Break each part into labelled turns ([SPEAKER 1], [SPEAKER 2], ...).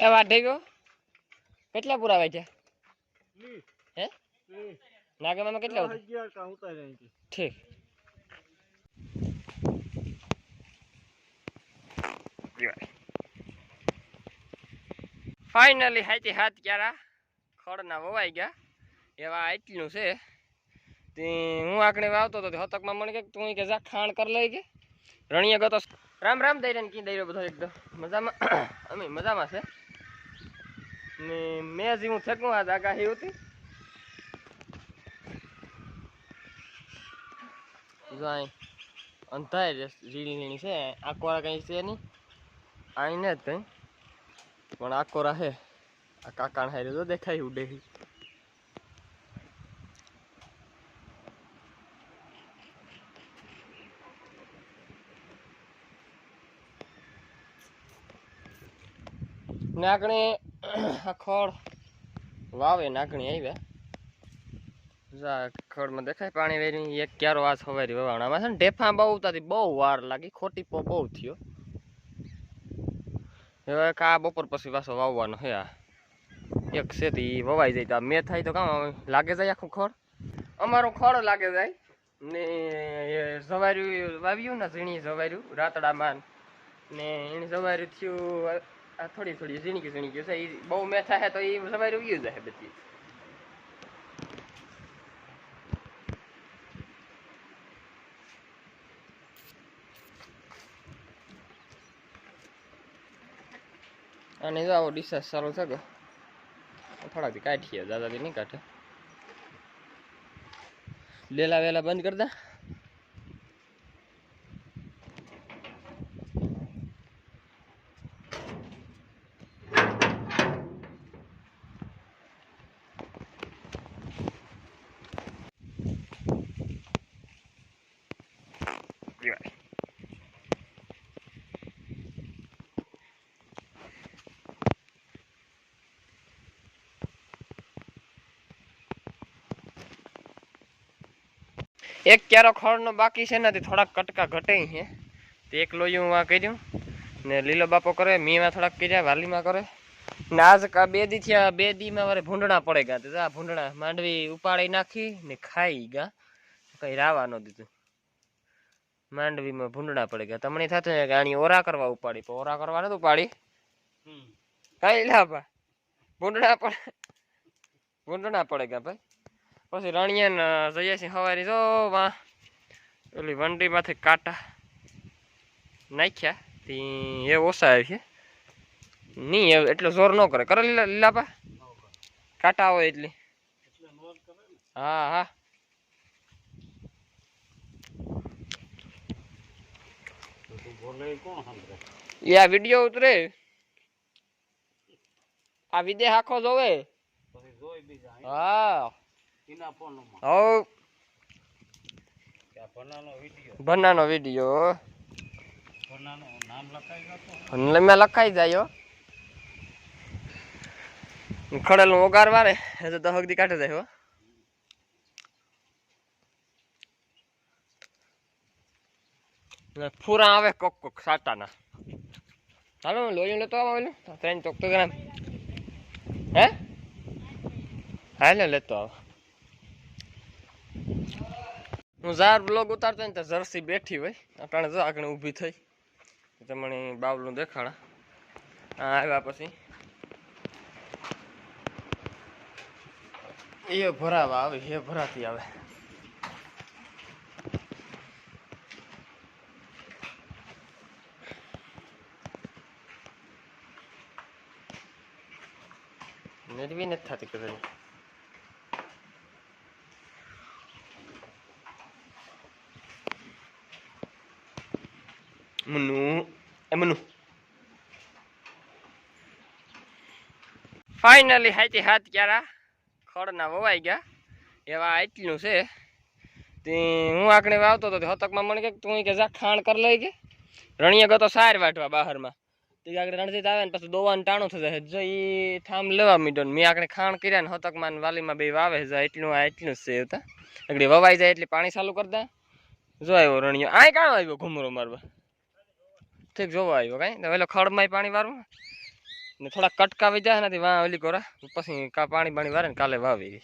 [SPEAKER 1] એ વાઢે ગયો. કેટલા પુરાવે છે? હે? ઠીક. ફાઇનલી હાથી હાથ ક્યારા ખડના વવાઈ ગયા. એવા એટલું છે. તે હું આકડે વાવતો હતો હતકમાં મને કે તું કે જા ખાણ કર લઈ કે રણીએ ગયો રામ રામ દઈ કી દઈ બધો એકદમ મજામાં? અમે મજામાં છે. ને મેં જે હું થકું આ આગાહી હતી જો અહીં અંધાય રીણી છે. આકોરા કોરા કંઈ છે નહીં. આઈને જ કંઈ પણ આકોરા કોરા હે. આ કાકાણ હારે તો દેખાય ઉડે નાગણે આ ખોળ. વાવે, નાગણી આવ્યા ખડમાં દેખાય પાણી વેરી, એક ક્યારો આ સવારી વવાણામાં છે ને, ઢેફા બહુ ઉતારી બહુ વાર લાગી, ખોટી પો બહુ થયો. હવે કા બપોર પછી પાછો વાવવાનો હે આ. એક છે તે ઈ વવાઈ જાય તો મેં થાય તો કામ? લાગે જાય આખું ખોળ? અમારું ખડ લાગે જાય. ને એ સવાર્યું વાવ્યું ને ઝીણી સવાર્યું રાતડામાં. ને એને સવાર્યું થયું થોડી થોડી ઝીણી ઝીણી ગયું છે એ બહુ મેં થાય તો એ સવાર્યું ગયું જાય બધી. અને જો આવો ડિસ્ચાર્જ ચાલુ છે કે? થોડાકથી કાઢીએ, દાદાથી નહીં કાઢે. લેલા વેલા બંધ કરી દે. એક ક્યારો ખળનો બાકી છે ને તે થોડાક કટકા ઘટે છે. તે એક લોયું આ કર્યું. ને લીલો બાપો કરે મીમાં થોડાક કર્યા વાલીમાં કરે. ને આજ બે દી થયા બે દીમાં વારે ભૂંડણા પડે ગયા તો આ ભૂંડણા માંડવી ઉપાડી નાખી ને ખાઈ ગયા કઈ રાવા ન દીધું. માંડવીમાં ભૂંડણા પડે ગયા તમને થતું કે આની ઓરા કરવા ઉપાડી. પણ ઓરા કરવા નથી ઉપાડી. કઈ લાભા. ભૂંડણા પડે. ભૂંડણા પડે ગયા ભાઈ. પછી રણિયા જઈએ છીએ સવારે જો વાં, ઓલી વંડીમાંથી કાંટા નાખ્યા. તે એ ઓછા આવી છે. નહીં એ એટલો જોર ન કરે. કરે લીલા લીલાપા? કાંટા હોય એટલી. હા હા. એ આ વીડિયો ઉતરે. આ વિદેશ આખો જોવે. હા. હવ ભનાનો વીડિયો. મેં લખાઈ જાય. ખડેલનું ઓગાર વારે એ તો દહક દી કાઢે જાય હો. ને ફૂરા આવે કોક કોક સાટાના. હાલો લોહી લેતો આવો ઓલું ત્રણ ચોક તો ગ્રામ. હે? હાલે લેતો આવો. હું ઝાર બ્લોગ ઉતારતો ને ત્યાં જર્સી બેઠી હોય. ત્રણ જો આગળ ઊભી થઈ. તમને બાવલું દેખાડા. હા આવ્યા પછી. એ ભરાવા આવે, એ ભરાતી આવે. મેળવી નથી થતી કદાચ. મનુ એ મનુ ફાઇનલી હાથી હાથ ક્યારા? ખડના વવાઈ ગયા. એવા એટલું છે. તે હું આકડે વાવતો હતો હતકમાં મને કે તું કે જા, ખાણ કરી લઈ કે રણિયા ગયો સાર વાટવા બહારમાં. તે આગળ રણજીત આવે ને પછી દોવાનું ટાણું થઈ જાય. જો એ થામ લેવા મીડો મેં આકડે ખાણ કર્યા ને હતકમાં ને વાલીમાં બે વાવે જાય એટલું આ એટલું જ છે એવું આગળ વવાઈ જાય એટલે પાણી ચાલુ કરતા જો આવ્યો રણિયો. આ કામ આવ્યો ઘુમરો મારવા? ઠીક જોવા આવ્યો કાંઈ? તો પેલો ખડમાં પાણી વારવું ને? થોડા કટકા વહી જાય નથી વાં ઓલી કોરા પછી કા પાણી પાણી વારે ને કાલે વાવી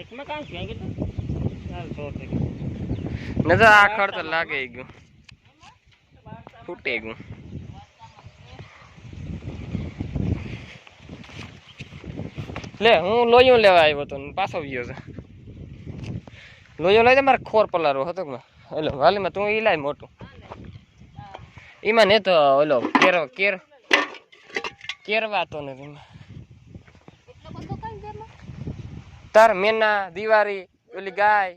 [SPEAKER 2] એકમાં કામ છે કે ચાલ સો ટકા
[SPEAKER 1] ને તો આ ખડ તો લાગે ઈ ગયું. ફૂટે ગયું. લે, હું લોયું લેવા આવ્યો તો પાછો ગયો છે. લોયો લઈ દે મારે ખોર પલારો હતો એટલે વાલીમાં તું ઈ લાય મોટું. એમાં ને તો, ઓલો, કેર કેર કેરવાતો એમાં તાર મેના, દિવાળી, ઓલી ગાય.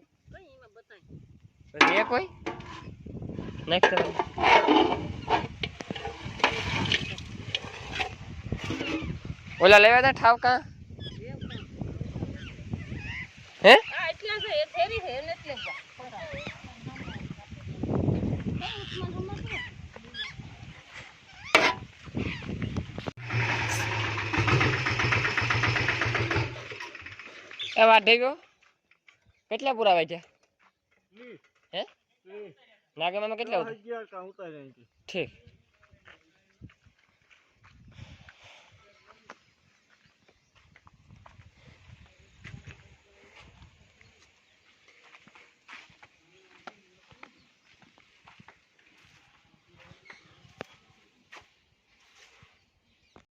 [SPEAKER 2] કઈ?
[SPEAKER 1] નેક્સ્ટ ઓલા લેવા તા ઠાવકા. હે?
[SPEAKER 2] હા એટલા છે એ થેરી છે એને એટલે જ
[SPEAKER 1] એ વાઢે ગયો? કેટલા પૂરા વાય છે હે? નાગામાં કેટલા હતા ઠીક.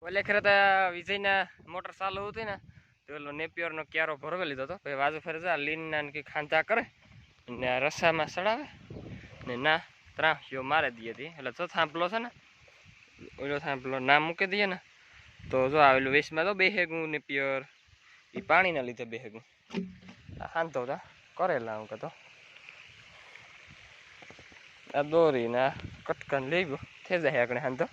[SPEAKER 1] ઓલે ખરે વિજયના મોટર ચાલુ હતી ને, તો ઓલો નેપિયરનો ક્યારો ભરવે લીધો હતો. ભાઈ બાજુ ફરે જા લીનના કે ખાંચા કરે ને રસામાં સડાવે ને ના ત્રાંસીઓ મારી દઈએ હતી એટલે જો થાંભલો છે ને, ઓલો થાંભલો ના મૂકી દઈએ ને, તો જો આવેલું વેસમાં તો બેહેગું ને પિયર એ પાણીના લીધે બેહેગું. આ હાંધો તા કરેલા હું કહેતો આ દોરીને કટકાને લઈ ગયો. થઈ જાય આગળ હાંધો.